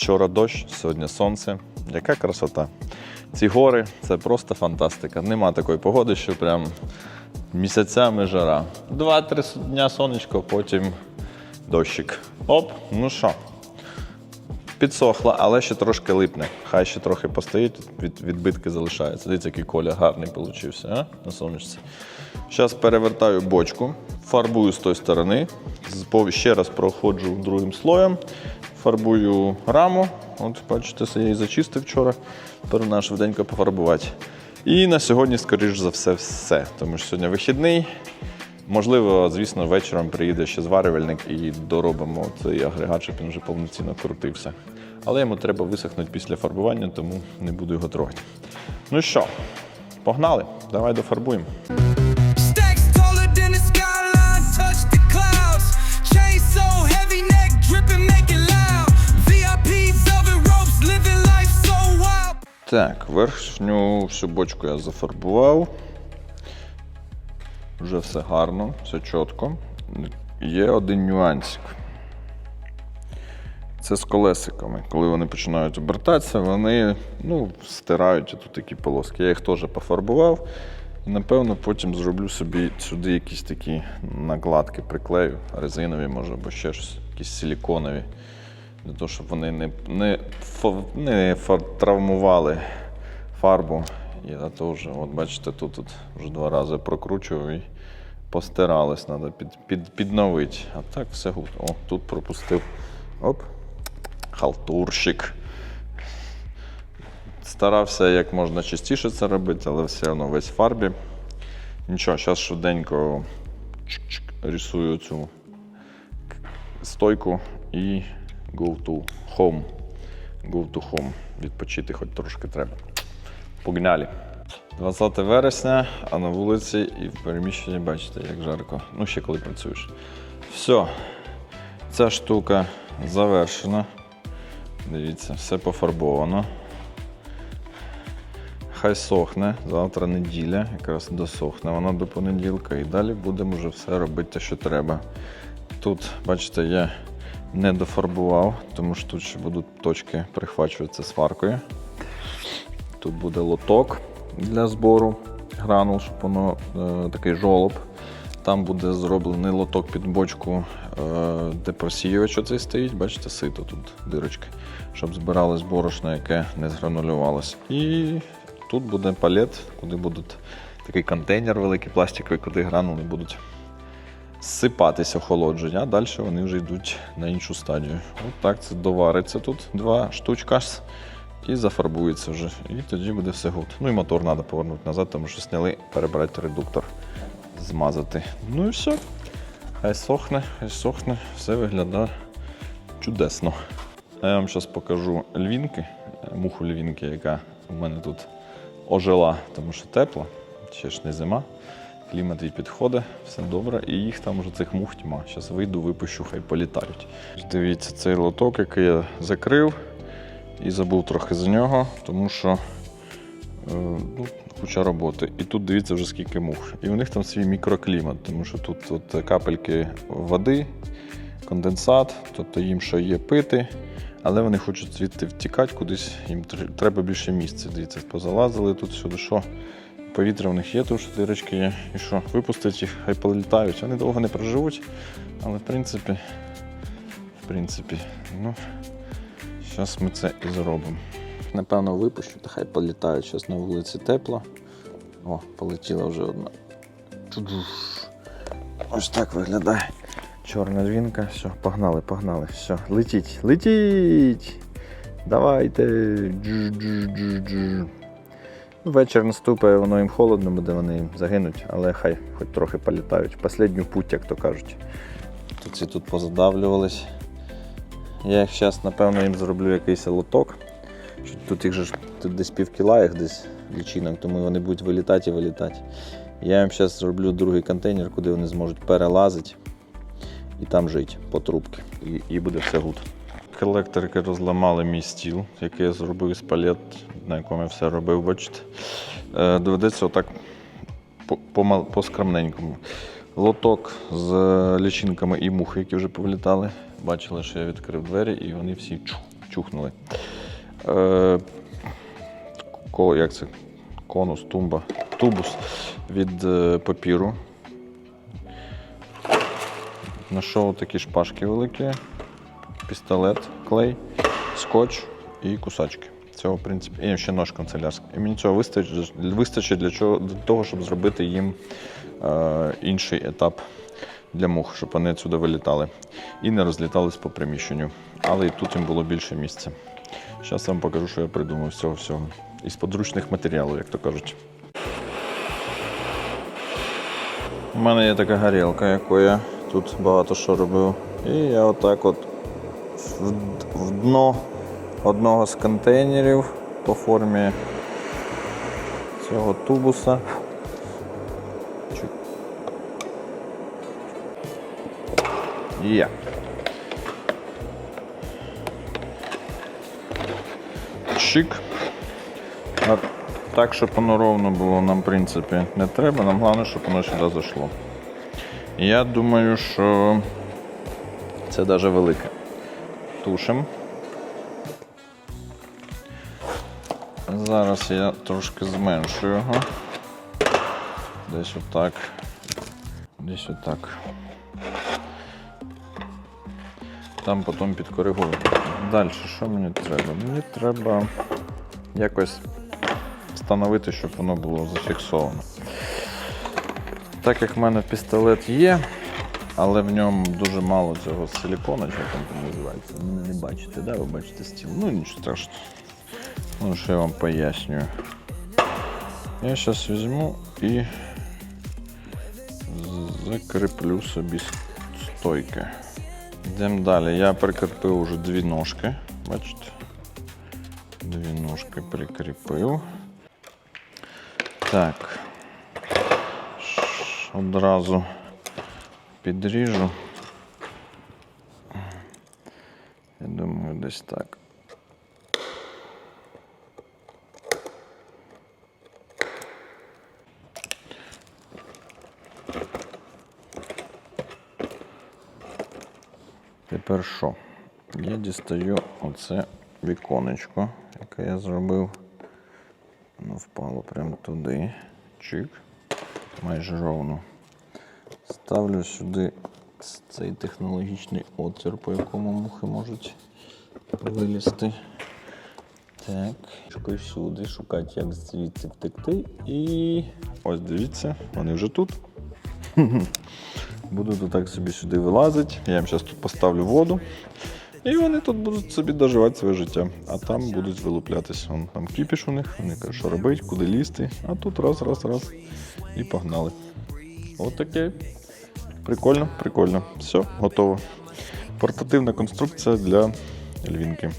Вчора дощ, сьогодні сонце. Яка красота. Ці гори це просто фантастика. Нема такої погоди, що прям місяцями жара. Два-три дня сонечко, потім дощик. Оп, ну що. Підсохла, але ще трошки липне. Хай ще трохи постоїть, від, відбитки залишаються. Дивіться, який коля гарний получився, а? На сонечці. Зараз перевертаю бочку, фарбую з тої сторони, ще раз проходжу другим слоєм, фарбую раму. От, бачите, це я її зачистив вчора. Тепер вона швиденько пофарбувати. І на сьогодні, скоріш за все, все. Тому що сьогодні вихідний. Можливо, звісно, вечором приїде ще зварювальник і доробимо цей агрегат, щоб він вже повноцінно крутився. Але йому треба висохнути після фарбування, тому не буду його трогати. Ну що, погнали? Давай дофарбуємо. Так, верхню всю бочку я зафарбував. Вже все гарно, все чітко. Є один нюансик. Це з колесиками. Коли вони починають обертатися, вони ну, стирають тут такі полоски. Я їх теж пофарбував. І напевно потім зроблю собі сюди якісь такі накладки, приклею, резинові, може, або ще щось, якісь силіконові. Для того, щоб вони не, не, не травмували фарбу. Я теж, от бачите, тут, тут вже два рази прокручував і постирались, треба під, під, підновити. А так все гуд. О, тут пропустив. Оп. Халтурщик. Старався як можна частіше це робити, але все одно весь фарбі. Нічого, зараз швиденько рисую цю стойку і go to home. Go to home. Відпочити хоч трошки треба. Погнали. 20 вересня, а на вулиці і в переміщенні бачите, як жарко. Ну, ще коли працюєш. Все. Ця штука завершена. Дивіться, все пофарбовано. Хай сохне. Завтра неділя, якраз досохне вона до понеділка. І далі будемо вже все робити, що треба. Тут, бачите, я не дофарбував, тому що тут ще будуть точки прихвачуватися сваркою. Тут буде лоток для збору гранул, щоб воно е, такий жолоб. Там буде зроблений лоток під бочку, е, де просіювач оцей стоїть. Бачите, сито тут дирочки, щоб збиралось борошно, яке не згранулювалось. І тут буде палет, куди будуть такий контейнер великий пластиковий, куди гранули будуть сипатися охолодження, а далі вони вже йдуть на іншу стадію. От так це довариться тут два штучка і зафарбується вже. І тоді буде все гуд. Ну і мотор треба повернути назад, тому що сняли, перебрати редуктор, змазати. Ну і все. Хай сохне, хай сохне, все виглядає чудесно. А я вам зараз покажу львінки, муху львінки, яка у мене тут ожила, тому що тепло, ще ж не зима. Клімат їй підходить, все добре, і їх там вже цих мух тьма. Зараз вийду, випущу, хай політають. Дивіться, цей лоток, який я закрив і забув трохи за нього, тому що е, ну, куча роботи. І тут дивіться вже скільки мух. І у них там свій мікроклімат, тому що тут от капельки води, конденсат, тобто їм що є пити, але вони хочуть звідти втікати кудись, їм треба більше місця. Дивіться, позалазили тут сюди, що повітря в них є, тому що дирочки є. І що, випустить їх, хай політають. Вони довго не проживуть, але в принципі, в принципі, ну, зараз ми це і зробимо. Напевно, випущу, та хай політають. Зараз на вулиці тепло. О, полетіла вже одна. Ось так виглядає. Чорна двінка. Все, погнали, погнали. Все, летіть, летіть! Давайте. Джу-джу-джу-джу. Вечір наступає, воно їм холодно буде, вони їм загинуть, але хай хоч трохи політають. Последню путь, як то кажуть. Тут ці тут позадавлювались. Я їх зараз, напевно, їм зроблю якийсь лоток. Тут їх же ж тут десь пів кіла їх десь лічинок, тому вони будуть вилітати і вилітати. Я їм зараз зроблю другий контейнер, куди вони зможуть перелазити і там жити по трубки. І, і буде все гуд. Колекторики розламали мій стіл, який я зробив з палет, на якому я все робив, бачите. Е, доведеться отак по, по, по скромненькому. Лоток з лічинками і мухи, які вже повлітали. Бачили, що я відкрив двері, і вони всі чух, чухнули. Е, ко, як це? Конус, тумба, тубус від е, папіру. Знайшов такі шпажки великі, пістолет, клей, скотч і кусачки. Цього, в принципі, і ще нож канцелярський. І мені цього вистачить, вистачить для, чого, для того, щоб зробити їм е, інший етап для мух, щоб вони сюди вилітали і не розлітались по приміщенню. Але і тут їм було більше місця. Зараз вам покажу, що я придумав з цього всього. Із подручних матеріалів, як то кажуть. У мене є така горілка, яку я тут багато що робив. І я отак от в, в дно одного з контейнерів по формі цього тубуса. Є. Чик. А так, щоб воно ровно було, нам, в принципі, не треба. Нам головне, щоб воно сюди зайшло. Я думаю, що це навіть велике. Тушимо. Зараз я трошки зменшу його. Десь отак. Десь отак. Там потім підкоригую. Далі, що мені треба? Мені треба якось встановити, щоб воно було зафіксовано. Так як в мене пістолет є, але в ньому дуже мало цього як він там називається. Не бачите, да? ви бачите стіл. Ну нічого страшного. Ну, що я вам пояснюю. Я зараз візьму і закріплю собі стойки. Йдемо далі. Я прикріпив уже дві ножки. Бачите? Дві ножки прикріпив. Так. Одразу підріжу. Я думаю, десь так. Тепер що? Я дістаю оце віконечко, яке я зробив. Воно впало прямо туди. Чик. Майже ровно. Ставлю сюди цей технологічний отвір, по якому мухи можуть вилізти. Так, шукаю сюди, шукати, як звідси втекти. І ось дивіться, вони вже тут. Буду тут так собі сюди вилазити. Я їм зараз тут поставлю воду. І вони тут будуть собі доживати своє життя, а там будуть вилуплятися. Вон там кіпіш у них, вони кажуть, що робити, куди лізти. А тут раз, раз, раз. І погнали. От таке. Прикольно, прикольно. Все, готово. Портативна конструкція для львінки.